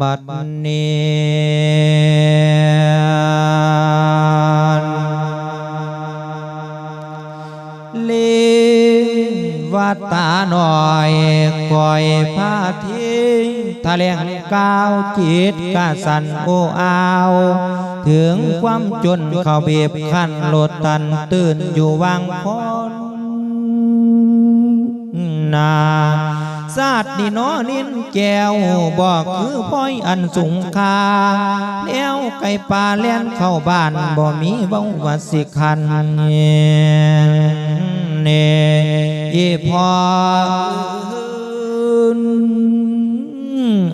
บัดนี้ลีวัดตาหน่อยก่อยผ้าทิ้งทะเลงก้าวจิตกาสันโออาว ถึงความจนเขาเบียบคันโลดตันตื่นอยู่วางพรนา ซาดนี่น้อนินแก้วบอกคือพ้อยอันสูงคาแล้วไก่ป่าเล่นเข้าบ้านบ่มีเบ้าว่าสิคันเน่อีพอ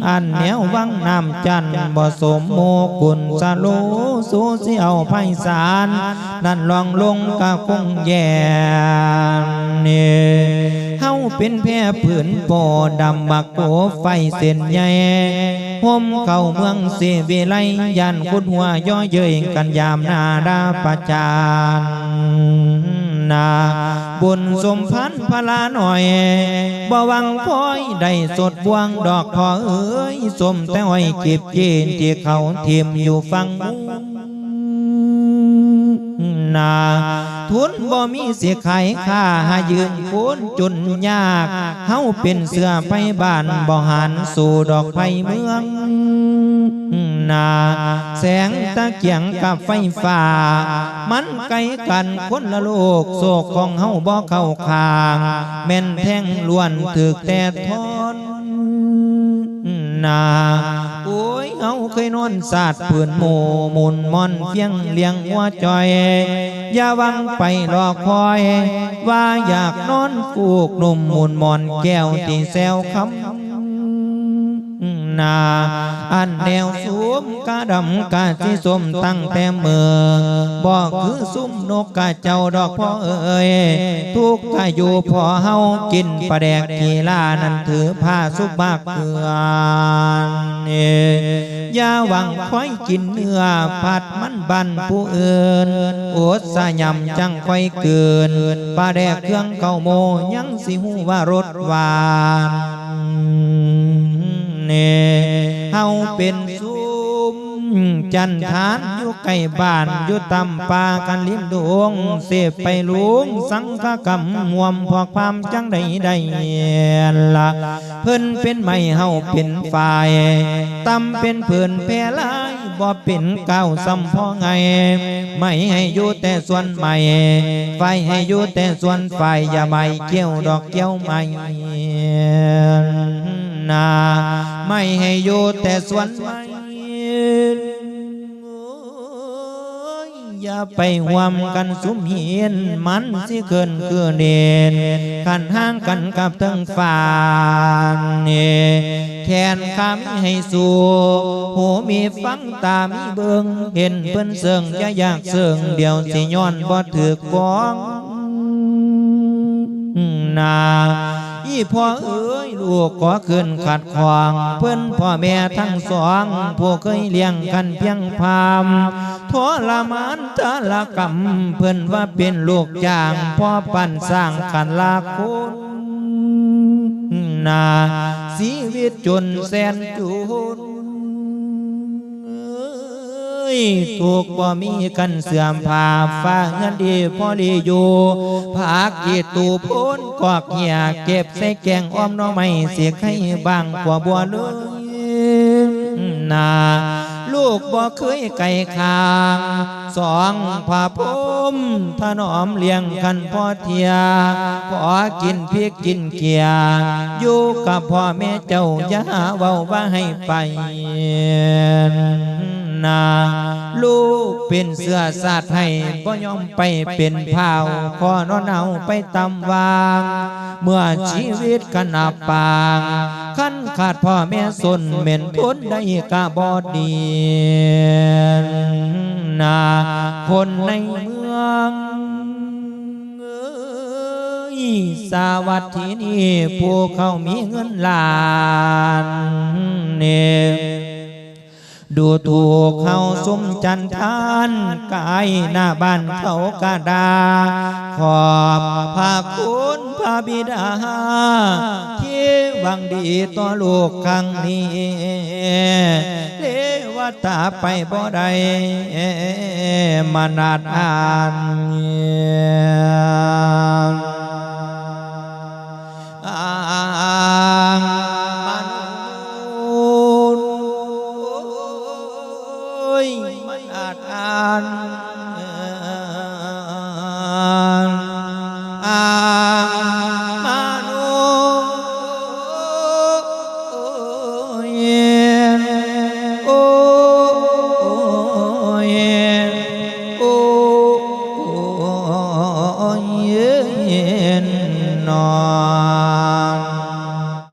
อันแนววังน้ำจันบ่สมโมกุลสโลสูเสียวไพศาลนั่นลองลงกะคงแย่เน่ เป็นแพ่ผืนโปดำบักโกไฟเส้นใหญ่ห่มเข้าเมืองเสเวไลยันคุดหัวย่อเย้ยกันยามนาดาประจานนาบุญสมพันธ์พลาหน่อยบ่วังคอยได้สดบวงดอกพอเอ้ยสมแต่ห้อยเก็บเจนที่เขาเทียมอยู่ฟังมุงนา ทุนบ่มีเสียขายค่าหายืนคูนจุนยากเฮาเป็นเสือไปบ้านบ่หันสู่ดอกไผ่เมืองนาแสงตะเกียงกับไฟฟ้า มันไกลกันคนละโลกโศกของเฮาบ่เข้าคางแม่นแท่งล้วนถึกแต่ทอนนา เฮาเคยนอนสาดปืนหมู่มุนมอนเฟียงเลี้ยงหัวจอย อย่าวังไปรอคอย ว่าอยากนอนฟูกหนุ่มมุนมอนแก้วตีแซวคำ นา อันแนวสูมกะดำกะสิสมตั้งแต่เมื่อบอกคือซุ่มนกกะเจ้าดอกพ่อเอ้ยทุกกะอยู่พอเฮากินปลาแดกกีลานั้นถือผ้าสุบมากเกือนอย่าหวังคอยกินเนื้อผัดมันบันผู้อื่นโอดสะยำจังค่อยเกินปลาแดกเครื่องเก่าโมยังสิหูว่ารสหวาน เฮาเป็นซุ้มจันทานอยู่ใกล้บ้านอยู่ตำปากันลิ้มดวง เสพไปหลวงสังฆกรรมหวมพอกความจังใดใดละเพิ่นเป็นไม่เฮาเป็นฝ่ายตำเป็นเพื่อนแพรลายบ่เป็นเก้าซ้ำพอไง ไม่ให้อยู่แต่ส่วนใหม่ไฟให้อยู่แต่ส่วนไฟอย่าไม่เกี่ยวดอกเกี่ยวไม่ นา ไม่ให้อยู่แต่ส่วนไม่อย่าไปหวมกันสุมเหียนมันสิเกินเกือเนนกันห่างกันกับทั้งฝ่านเนแขนขามีให้สูหูมีฟังตามีเบิงเห็นเพิ่นเสิงอย่าอยากเสิงเดียวสิย้อนบ่ถือกกองนาอีพ่อเอ้ ลูกก็ขึ้นขัดขวาง เพื่อนพ่อแม่ทั้งสองผู้เคยเลี้ยงกันเพียงพามทรมานทะละกรรมเพื่อนว่าเป็นลูกจ้างพ่อปั่นสร้างกันลาคุณนาชีวิตจนแสนจุน ยถูกบ่มีกันเสื่อมผาฟ้าเงินดีพอดีอยู่ผักกีตูพ้นกอกเหี่ยเก็บใส่แกงอ้อมน้องไม่เสียไข่บางกว่าบัวเลยนาลูกบ่เคยไก่คางสองผ้าผมถนอมเลี้ยงกันพ่อเทียพอกินพริกกินเกียอยู่กับพ่อแม่เจ้าอย่าหาเว้าว่าให้ไป นาลูกเป็นเสื้อสาดให้ก็ยอมไปเป็นเผาขอนอนเอาไปตำวาง เมื่อชีวิตกันอับปางขั้นขาดพ่อแม่สนเหม็นทนได้กะบอดีนาคนในเมืองอ้ยสวัสดีนี่ผู้เขามีเงินล้านเนี่ย ดูถูกเขาซุ่มจันทานกายหน้าบ้านเขากระดา ขอบพระคุณพระบิดา ที่หวังดีต่อลูกครั้งนี้เลวตาไปบ่ได้มานาดอานอ่า